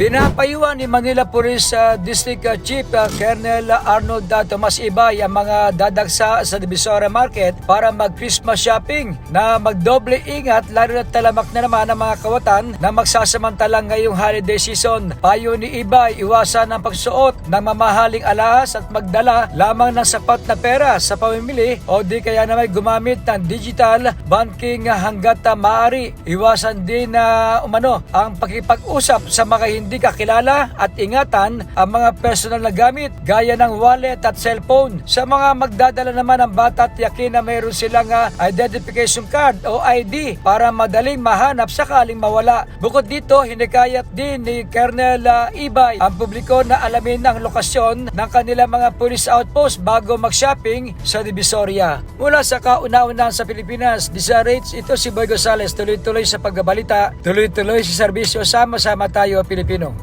Pinapayuan ni Manila Police uh, District uh, Chief uh, Colonel Arnold uh, Tomas Ibay ang mga dadagsa sa Divisoria Market para mag-Christmas shopping na magdoble ingat lalo na talamak na naman ang mga kawatan na magsasamantala ngayong holiday season. Payo ni Ibay, iwasan ang pagsuot ng mamahaling alahas at magdala lamang ng sapat na pera sa pamimili o di kaya naman gumamit ng digital banking hanggat uh, maaari. Iwasan din na umano ang pakipag-usap sa mga hindi kakilala at ingatan ang mga personal na gamit gaya ng wallet at cellphone. Sa mga magdadala naman ng bata tiyakin na mayroon silang ah, identification card o ID para madaling mahanap sakaling mawala. Bukod dito, hinikayat din ni Colonel ah, Ibay ang publiko na alamin ang lokasyon ng kanilang mga police outpost bago mag-shopping sa Divisoria. Mula sa kauna-unahan sa Pilipinas, Disarrates, ito si Boy Gonzales, tuloy-tuloy sa pagbabalita, tuloy-tuloy sa serbisyo, sama-sama tayo Pinoy